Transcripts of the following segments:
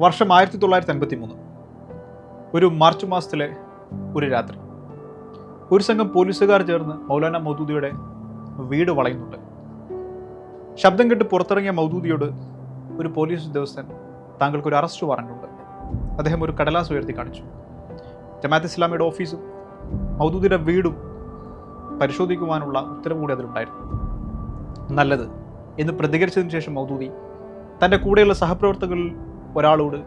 വർഷം ആയിരത്തി തൊള്ളായിരത്തി അൻപത്തി മൂന്ന് ഒരു മാർച്ച് മാസത്തിലെ ഒരു രാത്രി. ഒരു സംഘം പോലീസുകാർ ചേർന്ന് മൗലാന മൗദൂദിയുടെ വീട് വളയുന്നുണ്ട്. ശബ്ദം കേട്ട് പുറത്തിറങ്ങിയ മൗദൂദിയോട് ഒരു പോലീസ് ഉദ്യോഗസ്ഥൻ താങ്കൾക്ക് ഒരു അറസ്റ്റ് വാറണ്ടുണ്ട് അദ്ദേഹം ഒരു കടലാസ് ഉയർത്തി കാണിച്ചു. ജമാഅത്ത് ഇസ്ലാമിയുടെ ഓഫീസും മൗദൂദിയുടെ വീടും പരിശോധിക്കുവാനുള്ള ഉത്തരവ് കൂടി അതിലുണ്ടായിരുന്നു. നല്ലത് എന്ന് പ്രതികരിച്ചതിന് ശേഷം മൗദൂദി തന്റെ കൂടെയുള്ള സഹപ്രവർത്തകരിൽ ഒരാളോട്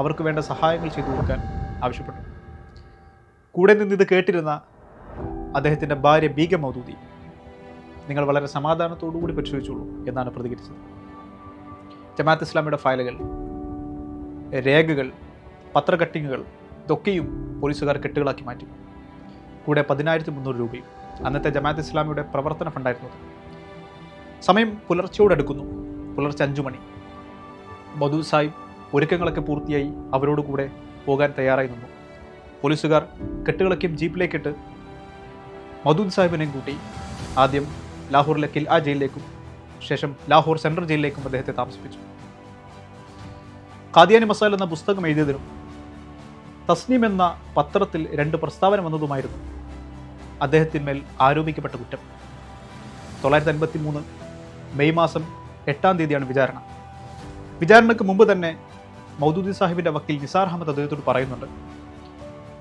അവർക്ക് വേണ്ട സഹായങ്ങൾ ചെയ്തു കൊടുക്കാൻ ആവശ്യപ്പെട്ടു. കൂടെ നിന്ന് ഇത് കേട്ടിരുന്ന അദ്ദേഹത്തിന്റെ ഭാര്യ ബീഗ മൗദൂദി നിങ്ങൾ വളരെ സമാധാനത്തോടുകൂടി പരിശോധിച്ചോളൂ എന്നാണ് പ്രതികരിച്ചത്. ജമാഅത്ത് ഇസ്ലാമിയുടെ ഫയലുകൾ രേഖകൾ പത്രകട്ടിങ്ങുകൾ ഇതൊക്കെയും പോലീസുകാർ കെട്ടുകളാക്കി മാറ്റി. കൂടെ പതിനായിരത്തി മുന്നൂറ് രൂപയും അന്നത്തെ ജമാഅത്ത് ഇസ്ലാമിയുടെ പ്രവർത്തന ഫണ്ടായിരുന്നു സമയം പുലർച്ചയോടടുക്കുന്നു പുലർച്ചെ അഞ്ചു മണി ബദൂ സാഹിബ് ഒരുക്കങ്ങളൊക്കെ പൂർത്തിയായി അവരോട് കൂടെ പോകാൻ തയ്യാറായി നിന്നു. പോലീസുകാർ കെട്ടുകളൊക്കെയും ജീപ്പിലേക്കിട്ട് മധൂദ് സാഹിബിനെയും കൂട്ടി ആദ്യം ലാഹോറിലെ കിൽ ആ ജയിലിലേക്കും ശേഷം ലാഹോർ സെൻട്രൽ ജയിലിലേക്കും അദ്ദേഹത്തെ താമസിപ്പിച്ചു. ഖാദിയാനി മസാൽ എന്ന പുസ്തകം എഴുതിയതിനും തസ്നീം എന്ന പത്രത്തിൽ രണ്ട് പ്രസ്താവന വന്നതുമായിരുന്നു അദ്ദേഹത്തിന്മേൽ ആരോപിക്കപ്പെട്ട കുറ്റം. തൊള്ളായിരത്തി അൻപത്തി മൂന്ന് മെയ് മാസം എട്ടാം തീയതിയാണ് വിചാരണ. വിചാരണയ്ക്ക് മുമ്പ് തന്നെ മൗദൂദി സാഹിബിന്റെ വക്കീൽ നിസാർ അഹമ്മദ് അദ്ദേഹത്തോട് പറയുന്നുണ്ട്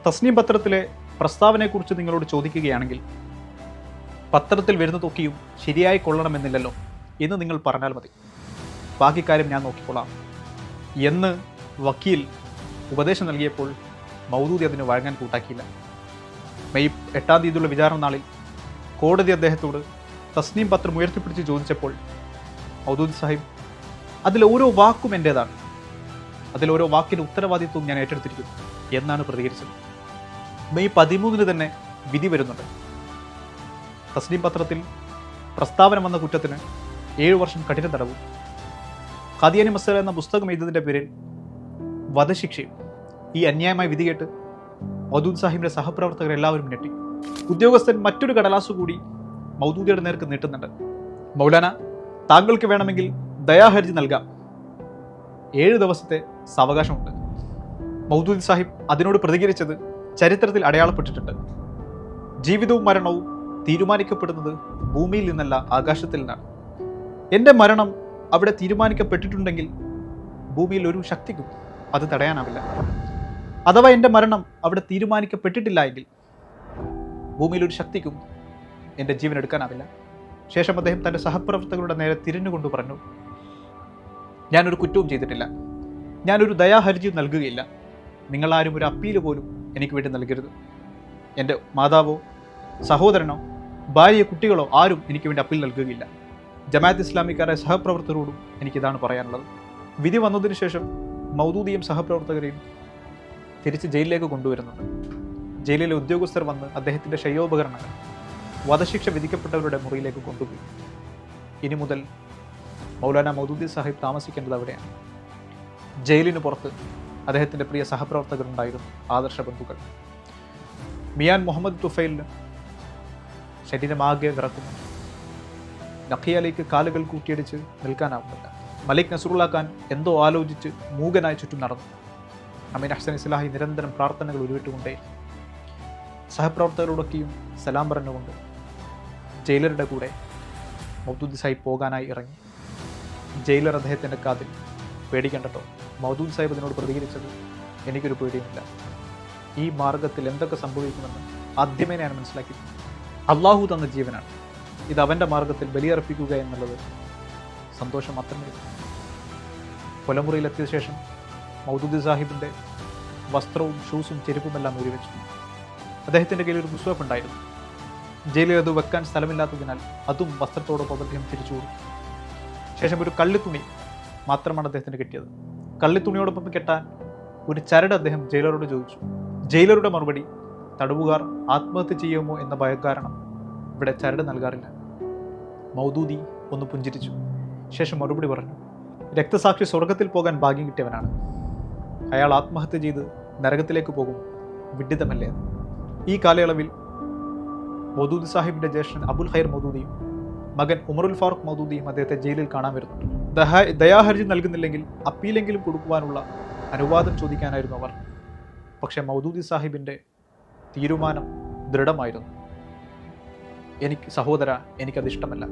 തസ്നീം പത്രത്തിലെ പ്രസ്താവനയെക്കുറിച്ച് നിങ്ങളോട് ചോദിക്കുകയാണെങ്കിൽ പത്രത്തിൽ വരുന്നതൊക്കെയും ശരിയായി കൊള്ളണമെന്നില്ലല്ലോ എന്ന് നിങ്ങൾ പറഞ്ഞാൽ മതി. ബാക്കി കാര്യം ഞാൻ നോക്കിക്കൊള്ളാം. എന്ന് വക്കീൽ ഉപദേശം നൽകിയപ്പോൾ മൗദൂദി അതിന് വഴങ്ങാൻ കൂട്ടാക്കിയില്ല. മെയ് എട്ടാം തീയതിയുള്ള വിചാരണ നാളിൽ കോടതി അദ്ദേഹത്തോട് തസ്നീം പത്രം ഉയർത്തിപ്പിടിച്ച് ചോദിച്ചപ്പോൾ മൗദൂദി സാഹിബ് അതിൽ ഓരോ വാക്കും എന്റേതാണ് അതിൽ ഓരോ വാക്കിന്റെ ഉത്തരവാദിത്വവും ഞാൻ ഏറ്റെടുത്തിരിക്കുന്നു. എന്നാണ് പ്രതികരിച്ചത്. മെയ് പതിമൂന്നിന് തന്നെ വിധി വരുന്നുണ്ട്. തസ്ലീം പത്രത്തിൽ പ്രസ്താവന വന്ന കുറ്റത്തിന് ഏഴു വർഷം കഠിന തടവും. ഖാദിയാനി മസല എന്ന പുസ്തകം എഴുതിയതിന്റെ പേരിൽ വധശിക്ഷയും ഈ അന്യായമായ വിധി കേട്ട് മൗദൂദ് സാഹിബിന്റെ സഹപ്രവർത്തകർ എല്ലാവരും ഞെട്ടി. ഉദ്യോഗസ്ഥൻ മറ്റൊരു കടലാസ് കൂടി മൗദൂദിയുടെ നേർക്ക് നീട്ടുന്നുണ്ട്. മൗലാന താങ്കൾക്ക് വേണമെങ്കിൽ ദയാഹർജി നൽകാം. ഏഴ് ദിവസത്തെ സാവകാശമുണ്ട്. മൗദൂദ് സാഹിബ് അതിനോട് പ്രതികരിച്ചത് ചരിത്രത്തിൽ അടയാളപ്പെട്ടിട്ടുണ്ട്. ജീവിതവും മരണവും തീരുമാനിക്കപ്പെടുന്നത് ഭൂമിയിൽ നിന്നല്ല ആകാശത്തിൽ നിന്നാണ്. എന്റെ മരണം അവിടെ തീരുമാനിക്കപ്പെട്ടിട്ടുണ്ടെങ്കിൽ ഭൂമിയിൽ ഒരു ശക്തിക്കും അത് തടയാനാവില്ല. അഥവാ എന്റെ മരണം അവിടെ തീരുമാനിക്കപ്പെട്ടിട്ടില്ല എങ്കിൽ ഭൂമിയിൽ ഒരു ശക്തിക്കും എന്റെ ജീവൻ എടുക്കാനാവില്ല. ശേഷം അദ്ദേഹം തന്റെ സഹപ്രവർത്തകരുടെ നേരെ തിരിഞ്ഞുകൊണ്ട് പറഞ്ഞു ഞാനൊരു കുറ്റവും ചെയ്തിട്ടില്ല. ഞാനൊരു ദയാഹർജിയും നൽകുകയില്ല. നിങ്ങളാരും ഒരു അപ്പീൽ പോലും എനിക്ക് വേണ്ടി നൽകരുത്. എന്റെ മാതാവോ സഹോദരനോ ഭാര്യ കുട്ടികളോ ആരും എനിക്ക് വേണ്ടി അപ്പീൽ നൽകുകയില്ല. ജമാഅത്ത് ഇസ്ലാമിക്കാരെ സഹപ്രവർത്തകരോടും എനിക്കിതാണ് പറയാനുള്ളത്. വിധി വന്നതിന് ശേഷം മൗദൂദിയും സഹപ്രവർത്തകരെയും തിരിച്ച് ജയിലിലേക്ക് കൊണ്ടുവരുന്നുണ്ട് ജയിലിലെ ഉദ്യോഗസ്ഥർ വന്ന് അദ്ദേഹത്തിന്റെ ശയ്യോപകരണങ്ങൾ വധശിക്ഷ വിധിക്കപ്പെട്ടവരുടെ മുറിയിലേക്ക് കൊണ്ടുപോയി. ഇനി മുതൽ മൗലാന മൗദൂദി സാഹിബ് താമസിക്കേണ്ടത് അവിടെയാണ്. ജയിലിന് പുറത്ത് അദ്ദേഹത്തിന്റെ പ്രിയ സഹപ്രവർത്തകരുണ്ടായിരുന്നു ആദർശ ബന്ധുക്കൾ. മിയാൻ മുഹമ്മദ് തുഫൈലിന് ശരീരമാകെ വിറക്കുന്നു. നഖിയാലേക്ക് കാലുകൾ കൂട്ടിയടിച്ച് നിൽക്കാനാവുന്നില്ല. മലിക് നസറുള്ള ഖാൻ എന്തോ ആലോചിച്ച് മൂകനായി ചുറ്റും നടന്നു. അമീൻ അഹ്സൻ ഇസ്ലാഹി നിരന്തരം പ്രാർത്ഥനകൾ ഉരുവിട്ടുകൊണ്ടേ സഹപ്രവർത്തകരോടൊക്കെയും സലാം പറഞ്ഞുകൊണ്ട് ജയിലറുടെ കൂടെ മൗദൂദ് സാഹിബ് പോകാനായി ഇറങ്ങി. ജയിലർ അദ്ദേഹത്തിന്റെ കാതിൽ പേടിക്കണ്ടട്ടോ. മൗദൂദ് സാഹിബ് അതിനോട് പ്രതികരിച്ചത് എനിക്കൊരു പേടിയുമില്ല. ഈ മാർഗത്തിൽ എന്തൊക്കെ സംഭവിക്കുമെന്ന് ആദ്യമേ ഞാൻ മനസ്സിലാക്കി അള്ളാഹു തന്ന ജീവനാണ്. ഇത് അവന്റെ മാർഗത്തിൽ ബലിയർപ്പിക്കുക എന്നുള്ളത് സന്തോഷം മാത്രമേ. കൊലമുറിയിലെത്തിയ ശേഷം മൗദൂദ് സാഹിബിന്റെ വസ്ത്രവും ഷൂസും ചെരുപ്പുമെല്ലാം ഊരിവെച്ചു അദ്ദേഹത്തിന്റെ കയ്യിൽ ഒരു പുസ്തകം ഉണ്ടായിരുന്നു. ജയിലിൽ അത് വെക്കാൻ സ്ഥലമില്ലാത്തതിനാൽ അതും വസ്ത്രത്തോടൊപ്പം അദ്ദേഹം തിരിച്ചു കൊടുത്തു. ശേഷം ഒരു കള്ളിത്തുണി മാത്രമാണ് അദ്ദേഹത്തിന് കിട്ടിയത്. കള്ളിത്തുണിയോടൊപ്പം കെട്ടാൻ ഒരു ചരട് അദ്ദേഹം ജയിലറോട് ചോദിച്ചു. ജയിലറുടെ മറുപടി തടവുകാർ ആത്മഹത്യ ചെയ്യുമോ എന്ന ഭയം കാരണം ഇവിടെ ചരട് നൽകാറില്ല. മൗദൂദി ഒന്ന് പുഞ്ചിരിച്ചു. ശേഷം മറുപടി പറഞ്ഞു രക്തസാക്ഷി സ്വർഗത്തിൽ പോകാൻ ഭാഗ്യം കിട്ടിയവനാണ്. അയാൾ ആത്മഹത്യ ചെയ്ത് നരകത്തിലേക്ക് പോകും. വിഡിതമല്ലേ ഈ കാലയളവിൽ മൗദൂദി സാഹിബിന്റെ ജ്യേഷ്ഠൻ അബുൽ ഹൈർ മൗദൂദിയും മകൻ ഉമറുൽ ഫാറൂഖ് മൗദൂദിയും അദ്ദേഹത്തെ ജയിലിൽ കാണാൻ വരുന്നുണ്ട് ദഹാ- ദയാഹർജി നൽകുന്നില്ലെങ്കിൽ അപ്പീലെങ്കിലും കൊടുക്കുവാനുള്ള അനുവാദം ചോദിക്കാനായിരുന്നു അവർ. പക്ഷെ മൗദൂദി സാഹിബിന്റെ തീരുമാനം ദൃഢമായിരുന്നു. എനിക്ക് സഹോദര എനിക്കത് ഇഷ്ടമല്ല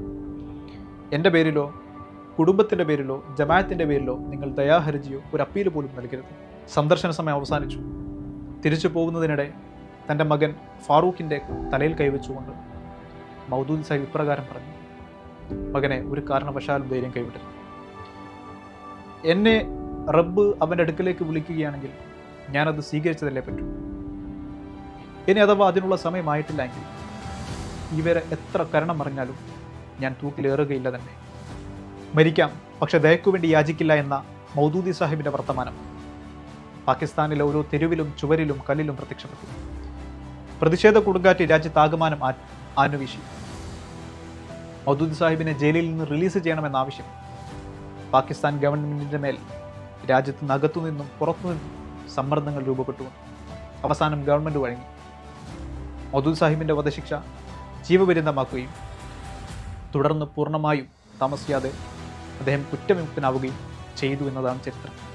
എന്റെ പേരിലോ കുടുംബത്തിന്റെ പേരിലോ ജമാഅത്തിന്റെ പേരിലോ നിങ്ങൾ ദയാഹർജിയോ ഒരു അപ്പീൽ പോലും നൽകരുത്. സന്ദർശന സമയം അവസാനിച്ചു. തിരിച്ചു പോകുന്നതിനിടെ തന്റെ മകൻ ഫാറൂഖിന്റെ തലയിൽ കൈവച്ചുകൊണ്ട് മൗദൂദ് സാഹിബ് ഇപ്രകാരം പറഞ്ഞു. മകനെ ഒരു കാരണവശാലും ധൈര്യം കൈവിടരുത് എന്നെ റബ്ബ് അവന്റെ അടുക്കലേക്ക് വിളിക്കുകയാണെങ്കിൽ ഞാനത് സ്വീകരിച്ചതല്ലേ പറ്റൂ? ഇനി അഥവാ അതിനുള്ള സമയമായിട്ടില്ലെങ്കിൽ ഇവരെ എത്ര കരണം അറിഞ്ഞാലും ഞാൻ തൂക്കിലേറുകയില്ല തന്നെ. മരിക്കാം പക്ഷെ ദയക്കു വേണ്ടി യാചിക്കില്ല എന്ന മൗദൂദി സാഹിബിന്റെ വർത്തമാനം. പാകിസ്ഥാനിലെ ഓരോ തെരുവിലും ചുവരിലും കല്ലിലും പ്രത്യക്ഷപ്പെട്ടു. പ്രതിഷേധ കൊടുങ്കാറ്റ് രാജ്യത്താകമാനം ആനുവീശി മൗദൂദി സാഹിബിനെ ജയിലിൽ നിന്ന് റിലീസ് ചെയ്യണമെന്ന ആവശ്യം. പാകിസ്ഥാൻ ഗവൺമെന്റിന്റെ മേൽ രാജ്യത്ത് പുറത്തു നിന്നും സമ്മർദ്ദങ്ങൾ രൂപപ്പെട്ടു. അവസാനം ഗവൺമെന്റ് വഴങ്ങി. മൗദൂദ് സാഹിബിന്റെ വധശിക്ഷ ജീവപര്യന്തമാക്കുകയും തുടർന്ന് പൂർണമായും താമസിയാതെ അദ്ദേഹം കുറ്റവിമുക്തനാവുകയും ചെയ്തു എന്നതാണ് ചരിത്രം.